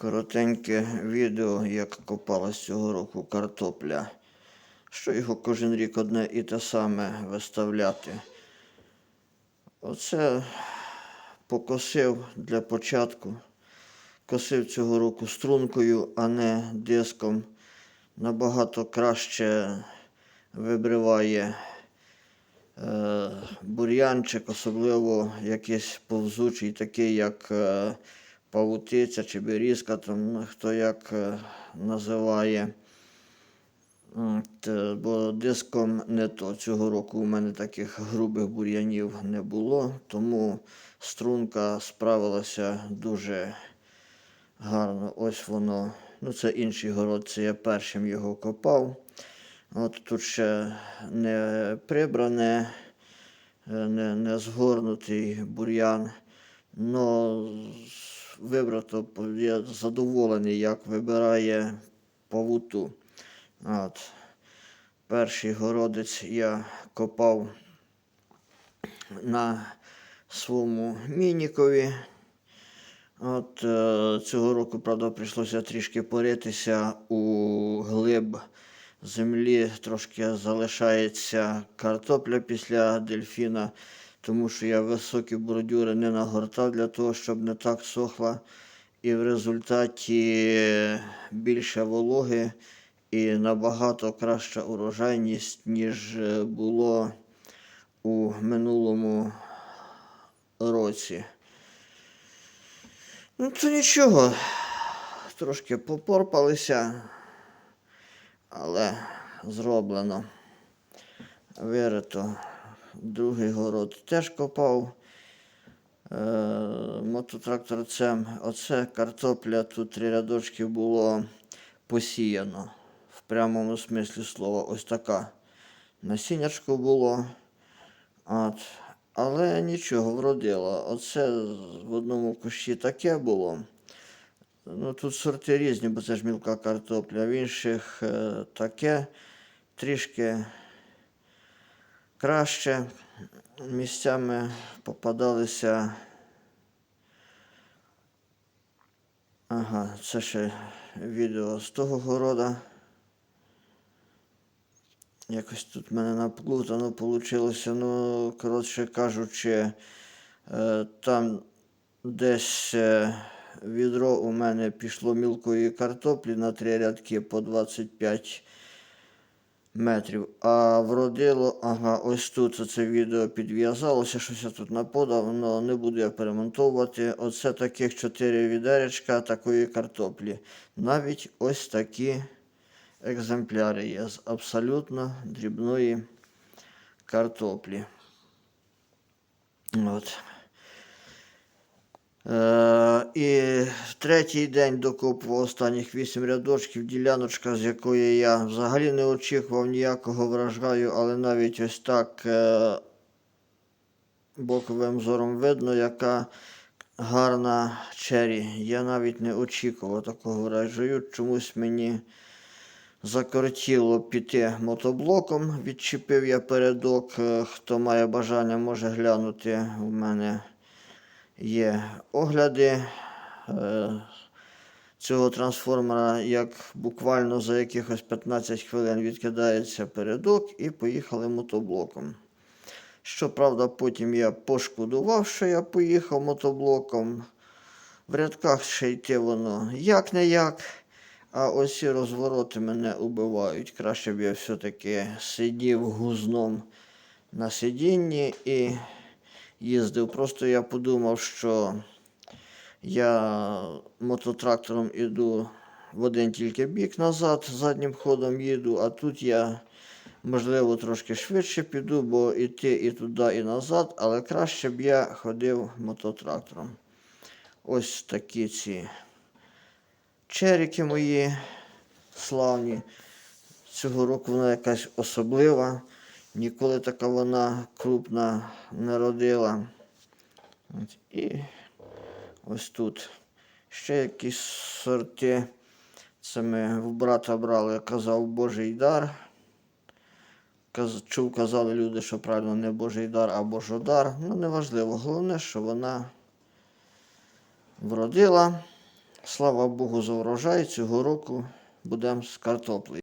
коротеньке відео, як копалась цього року картопля. Що його кожен рік одне і те саме виставляти. Оце покосив для початку. Косив цього року стрункою, а не диском. Набагато краще вибриває е, бур'янчик, особливо якийсь повзучий, такий як е, павутиця чи берізка, там ну, хто як е, називає. Е, бо диском не то. Цього року у мене таких грубих бур'янів не було, тому струнка справилася дуже гарно. Ось воно. Ну, це інший город, це я першим його копав. От тут ще не прибране, е, не, не згорнутий бур'ян. Но вибрато, я задоволений, як вибирає павуту. От. Перший городець я копав на своєму мінікові. От е, цього року, правда, прийшлося трішки поритися у глиб землі. Трошки залишається картопля після дельфіна, тому що я високі бордюри не нагортав для того, щоб не так сохла. І в результаті більше вологи і набагато краща урожайність, ніж е, було у минулому році. Ну, це нічого. Трошки попорпалися, але зроблено. Вирито. Другий город теж копав. Е, мототракторцем. Оце картопля, тут три рядочки було посіяно. В прямому смислі слова. Ось така насіннячко було. От. Але нічого, вродило. Оце в одному кущі таке було. Ну, тут сорти різні, бо це ж мілка картопля. В інших е, таке трішки краще. Місцями попадалися. Ага, це ще відео з того города. Якось тут в мене наплутано вийшло. Ну, коротше кажучи, е, там десь е, відро у мене пішло мілкої картоплі на три рядки по 25 метрів. А вродило, ага, ось тут це відео підв'язалося, щось я тут наподав, але не буду я перемонтовувати. Оце таких 4 відеречка такої картоплі. Навіть ось такі екземпляри є з абсолютно дрібної картоплі. От. Е, і третій день докопував останніх вісім рядочків, діляночка, з якої я взагалі не очікував ніякого вражаю, але навіть ось так е, боковим зором видно, яка гарна чері. Я навіть не очікував такого вражаю. Чомусь мені закортіло піти мотоблоком. Відчепив я передок. Е, Хто має бажання, може глянути. У мене є огляди е, цього трансформера, як буквально за якихось 15 хвилин відкидається передок і поїхали мотоблоком. Щоправда, потім я пошкодував, що я поїхав мотоблоком. В рядках ще йти воно як не як. А ось ці розвороти мене убивають. Краще б я все-таки сидів гузном на сидінні і їздив. Просто я подумав, що я мототрактором іду в один тільки бік назад, заднім ходом їду, а тут я, можливо, трошки швидше піду, бо йти і туди, і назад, але краще б я ходив мототрактором. Ось такі ці черіки мої славні. Цього року вона якась особлива. Ніколи така вона крупна не родила. От, І ось тут ще якісь сорти. Це ми в брата брали, казав Божий дар. Каз- Чув, казали люди, що правильно не Божий дар, а Божодар. Ну, неважливо. Головне, що вона вродила Слава Богу, за урожай цього року будемо з картоплею.